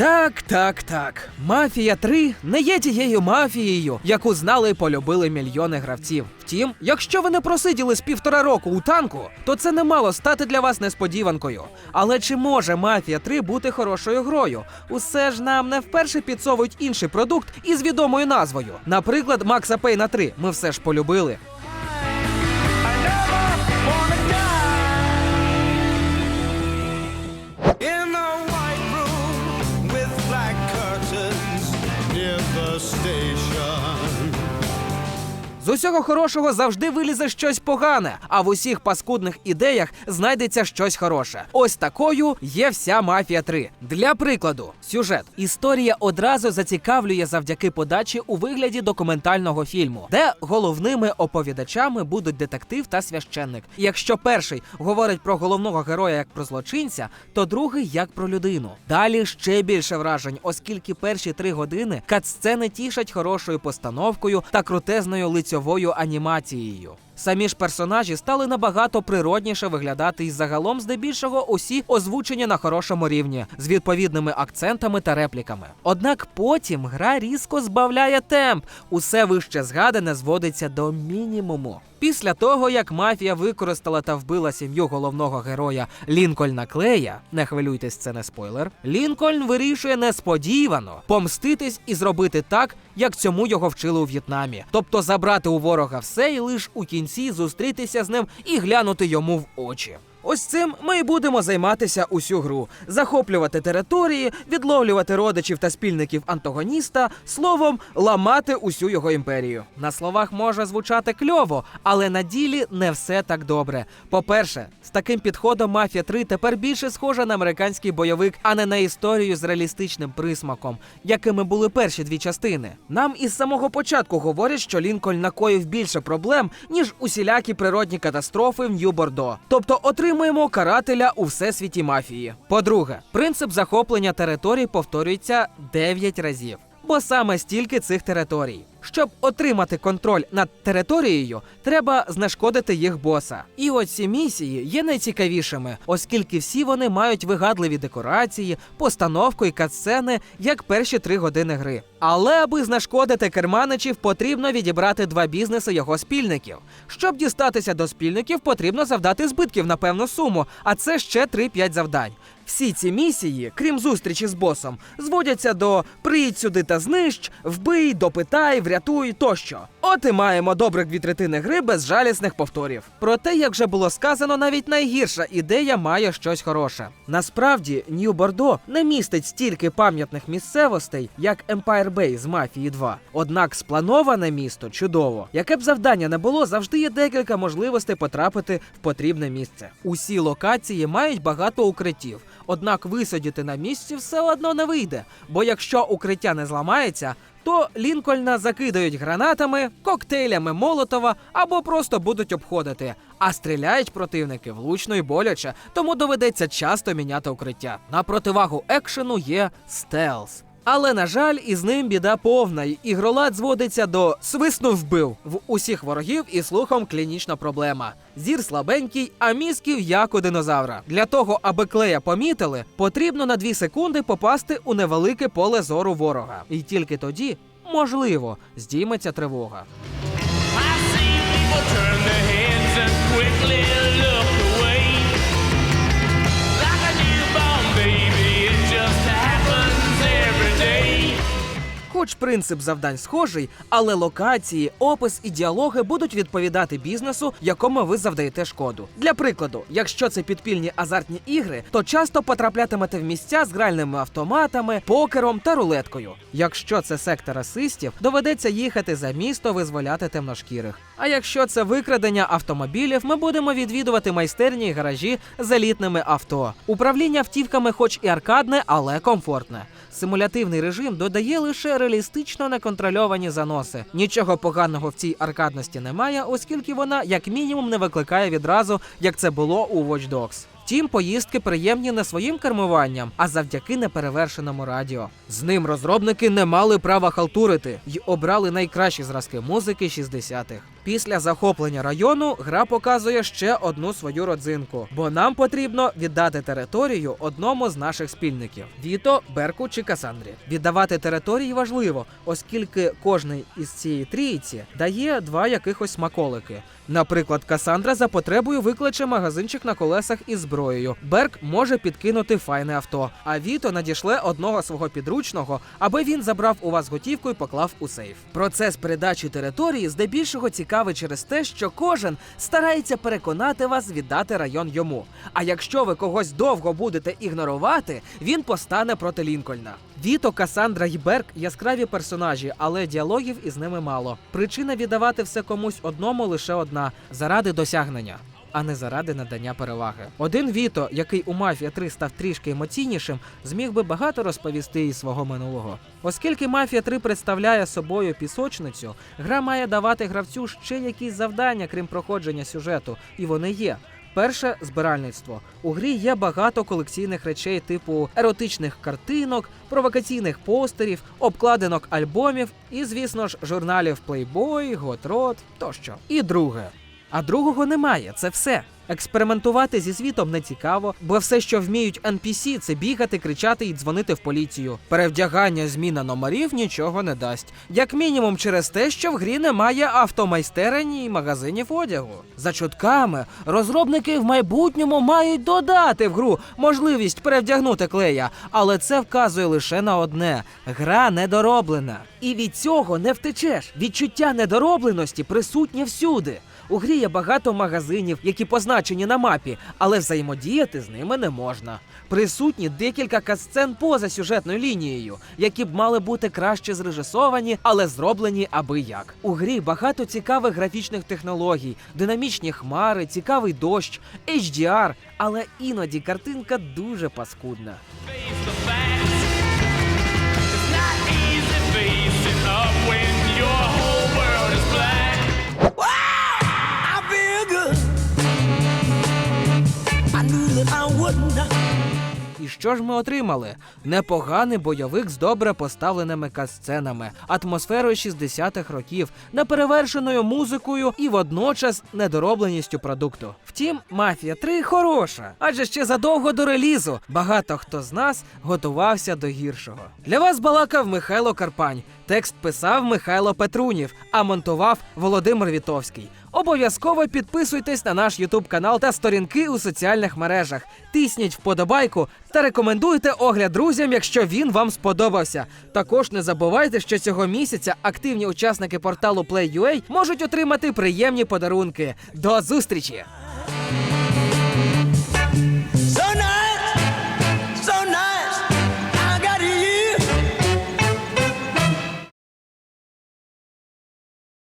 Так, так, так. Мафія 3 не є тією мафією, яку знали і полюбили мільйони гравців. Втім, якщо ви не просиділи з півтора року у танку, то це не мало стати для вас несподіванкою. Але чи може Мафія 3 бути хорошою грою? Усе ж нам не вперше підсовують інший продукт із відомою назвою. Наприклад, Макса Пейна 3 ми все ж полюбили. Усього хорошого завжди вилізе щось погане, а в усіх паскудних ідеях знайдеться щось хороше. Ось такою є вся мафія 3. Для прикладу, сюжет. Історія одразу зацікавлює завдяки подачі у вигляді документального фільму, де головними оповідачами будуть детектив та священник. Якщо перший говорить про головного героя як про злочинця, то другий як про людину. Далі ще більше вражень, оскільки перші три години катсцени тішать хорошою постановкою та крутезною лицьовою анімацією. Самі ж персонажі стали набагато природніше виглядати і загалом, здебільшого, усі озвучені на хорошому рівні з відповідними акцентами та репліками. Однак потім гра різко збавляє темп, усе вище згадане зводиться до мінімуму. Після того, як мафія використала та вбила сім'ю головного героя Лінкольна Клея, не хвилюйтесь, це не спойлер. Лінкольн вирішує несподівано помститись і зробити так, як цьому його вчили у В'єтнамі, тобто забрати у ворога все і лише у кінці зустрітися з ним і глянути йому в очі. Ось цим ми і будемо займатися усю гру: захоплювати території, відловлювати родичів та спільників антагоніста, словом, ламати усю його імперію. На словах може звучати кльово, але на ділі не все так добре. По-перше, з таким підходом Мафія 3 тепер більше схожа на американський бойовик, а не на історію з реалістичним присмаком, якими були перші дві частини. Нам із самого початку говорять, що Лінкольн накоїв більше проблем, ніж усілякі природні катастрофи в Нью-Бордо. Тобто отримуємо карателя у всесвіті мафії. По-друге, принцип захоплення територій повторюється 9 разів. Бо саме стільки цих територій. Щоб отримати контроль над територією, треба знешкодити їх боса. І от ці місії є найцікавішими, оскільки всі вони мають вигадливі декорації, постановку і катсцени, як перші три години гри. Але аби знешкодити керманичів, потрібно відібрати два бізнеси його спільників. Щоб дістатися до спільників, потрібно завдати збитків на певну суму, а це ще 3-5 завдань. Всі ці місії, крім зустрічі з босом, зводяться до приїдь сюди та знищ, вбий, допитай, врятуй тощо. От і маємо добрих дві третини гри без жалісних повторів. Проте, як вже було сказано, навіть найгірша ідея має щось хороше. Насправді, Нью Бордо не містить стільки пам'ятних місцевостей, як Empire Bay з Мафії 2. Однак сплановане місто чудово. Яке б завдання не було, завжди є декілька можливостей потрапити в потрібне місце. Усі локації мають багато укриттів. Однак висадіти на місці все одно не вийде, бо якщо укриття не зламається, то Лінкольна закидають гранатами, коктейлями Молотова або просто будуть обходити. А стріляють противники влучно і боляче, тому доведеться часто міняти укриття. На противагу екшену є стелс. Але на жаль, із ним біда повна, і ігролад зводиться до свиснув вбив в усіх ворогів і слухом клінічна проблема. Зір слабенький, а мізків як у динозавра. Для того, аби клея помітили, потрібно на 2 секунди попасти у невелике поле зору ворога. І тільки тоді, можливо, здійметься тривога. Хоч принцип завдань схожий, але локації, опис і діалоги будуть відповідати бізнесу, якому ви завдаєте шкоду. Для прикладу, якщо це підпільні азартні ігри, то часто потраплятимете в місця з гральними автоматами, покером та рулеткою. Якщо це сектор расистів, доведеться їхати за місто визволяти темношкірих. А якщо це викрадення автомобілів, ми будемо відвідувати майстерні гаражі з елітними авто. Управління автівками, хоч і аркадне, але комфортне. Симулятивний режим додає лише реалістично неконтрольовані заноси. Нічого поганого в цій аркадності немає, оскільки вона як мінімум не викликає відразу, як це було у Watch Dogs. Втім, поїздки приємні не своїм кермуванням, а завдяки неперевершеному радіо. З ним розробники не мали права халтурити й обрали найкращі зразки музики 60-х. Після захоплення району гра показує ще одну свою родзинку, бо нам потрібно віддати територію одному з наших спільників Віто, Берку чи Касандрі. Віддавати території важливо, оскільки кожний із цієї трійці дає два якихось смаколики. Наприклад, Касандра за потребою викличе магазинчик на колесах із зброєю. Берк може підкинути файне авто, а Віто надішле одного свого підручного, аби він забрав у вас готівку і поклав у сейф. Процес передачі території здебільшого цікавий через те, що кожен старається переконати вас віддати район йому. А якщо ви когось довго будете ігнорувати, він постане проти Лінкольна. Віто, Касандра й Берк яскраві персонажі, але діалогів із ними мало. Причина віддавати все комусь одному лише одна заради досягнення. А не заради надання переваги. Один Віто, який у Мафія 3 став трішки емоційнішим, зміг би багато розповісти із свого минулого. Оскільки Мафія 3 представляє собою пісочницю, гра має давати гравцю ще якісь завдання, крім проходження сюжету, і вони є. Перше збиральництво. У грі є багато колекційних речей, типу еротичних картинок, провокаційних постерів, обкладинок альбомів і, звісно ж, журналів Playboy, Hot Rod тощо. І друге. А другого немає, це все. Експериментувати зі світом не цікаво, бо все, що вміють NPC, це бігати, кричати і дзвонити в поліцію. Перевдягання, зміна номерів нічого не дасть. Як мінімум через те, що в грі немає автомайстерень і магазинів одягу. За чутками, розробники в майбутньому мають додати в гру можливість перевдягнути клея, але це вказує лише на одне: гра недороблена. І від цього не втечеш. Відчуття недоробленості присутнє всюди. У грі є багато магазинів, які позначені на мапі, але взаємодіяти з ними не можна. Присутні декілька касцен поза сюжетною лінією, які б мали бути краще зрежисовані, але зроблені аби як. У грі багато цікавих графічних технологій, динамічні хмари, цікавий дощ, HDR, але іноді картинка дуже паскудна. Що ж ми отримали? Непоганий бойовик з добре поставленими касценами, атмосферою 60-х років, неперевершеною музикою і водночас недоробленістю продукту. Втім, мафія 3 хороша, адже ще задовго до релізу багато хто з нас готувався до гіршого. Для вас балакав Михайло Карпань. Текст писав Михайло Петрунів, а монтував Володимир Вітовський. Обов'язково підписуйтесь на наш Ютуб канал та сторінки у соціальних мережах. Тисніть вподобайку та рекомендуйте огляд друзям, якщо він вам сподобався. Також не забувайте, що цього місяця активні учасники порталу Play.ua можуть отримати приємні подарунки. До зустрічі!